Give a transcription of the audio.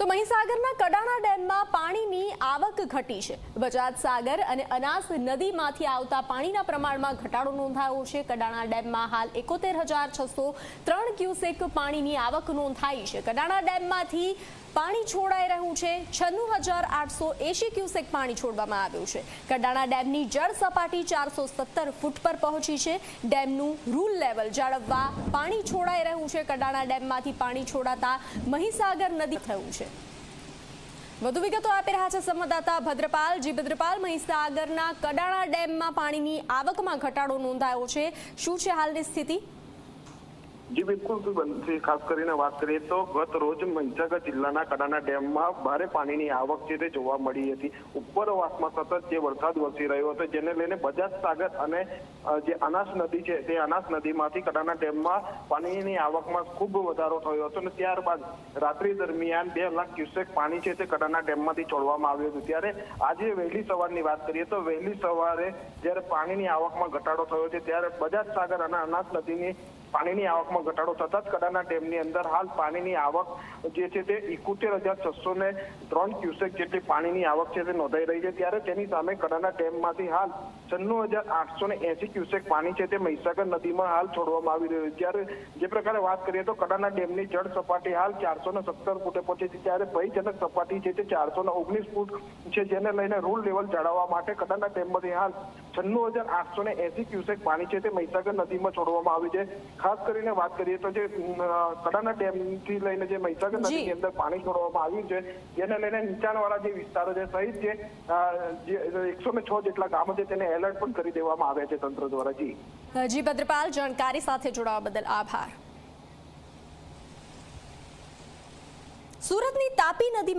તો મહીસાગરના કડાણા ડેમમાં પાણીની આવક ઘટી છે. બજાજ સાગર અને અનાસ નદીમાંથી આવતા પાણીના પ્રમાણમાં ઘટાડો નોંધાયો છે. કડાણા ડેમમાં હાલ એકોતેર હજાર છસો ત્રણ ક્યુસેક પાણીની આવક નોંધાઈ છે. કડાણા ડેમમાંથી પાણી છોડાઈ રહ્યું છે. છન્નું હજાર આઠસો એંશી ક્યુસેક પાણી છોડવામાં આવ્યું છે. કડાણા ડેમની જળ સપાટી ચારસો સત્તર ફૂટ પર પહોંચી છે. ડેમનું રૂલ લેવલ જાળવવા પાણી છોડાઈ રહ્યું છે. કડાણા ડેમમાંથી પાણી છોડાતા મહીસાગર નદી થયું છે. વધુ વિગતો આપી રહ્યા છે સંવાદદાતા ભદ્રપાલ. જી ભદ્રપાલ, મહીસાગરના કડાણા ડેમમાં પાણીની આવકમાં ઘટાડો નોંધાયો છે. શું છે હાલની સ્થિતિ? જી, બિલકુલ. બનશે ખાસ કરીને વાત કરીએ તો ગત રોજ મહીસાગર જિલ્લાના કડાના ડેમમાં ભારે પાણીની આવક છે તે જોવા મળી હતી. ઉપરવાસમાં સતત જે વરસાદ વરસી રહ્યો હતો, જેને લઈને બજાજ સાગર અને જે અનાસ નદી છે, તે અનાસ નદીમાંથી કડાના ડેમમાં પાણીની આવકમાં ખૂબ વધારો થયો હતો અને ત્યારબાદ રાત્રિ દરમિયાન બે લાખ ક્યુસેક પાણી છે તે કડાના ડેમમાંથી છોડવામાં આવ્યું હતું. ત્યારે આજે વહેલી સવારની વાત કરીએ તો વહેલી સવારે જ્યારે પાણીની આવકમાં ઘટાડો થયો છે, ત્યારે બજાજ સાગર અને અનાસ નદીની પાણીની આવકમાં ઘટાડો થતા જ કડાના ડેમની અંદર હાલ પાણીની આવક જે છે તે ઇકોતેર હજાર છસો ને ત્રણ ક્યુસેક જેટલી પાણીની આવક છે તે નોંધાઈ રહી છે. ત્યારે તેની સામે કડાના ડેમમાંથી હાલ છન્નું હજાર આઠસો ને એસી ક્યુસેક પાણી છે તે મહીસાગર નદીમાં હાલ છોડવામાં આવી રહ્યું છે. જ્યારે જે પ્રકારે વાત કરીએ તો કડાના ડેમની જળ સપાટી હાલ ચારસો ને સત્તર ફૂટે પહોંચી છે. ત્યારે ભયજનક સપાટી છે તે ચારસો ને ઓગણીસ ફૂટ છે, જેને લઈને રૂલ લેવલ જાળવવા માટે કડાના ડેમમાંથી હાલ છન્નું હજાર આઠસો ને એસી ક્યુસેક પાણી છે તે મહીસાગર નદીમાં છોડવામાં આવ્યું છે. ખાસ કરીને વાત કરીએ તો જે કડાના ડેમથી લઈને જે મહીસાગર. નદીની અંદર પાણી છોડવામાં આવ્યું છે જેને લઈને નીચાણવાળા જે વિસ્તારો છે સહિત જે જે એકસો ને છ જેટલા ગામો છે તેને એલર્ટ પણ કરી દેવામાં આવ્યા છે તંત્ર દ્વારા જી. જી ભદ્રપાલ જાણકારી સાથે જોડાવા બદલ આભાર. સુરતની તાપી નદી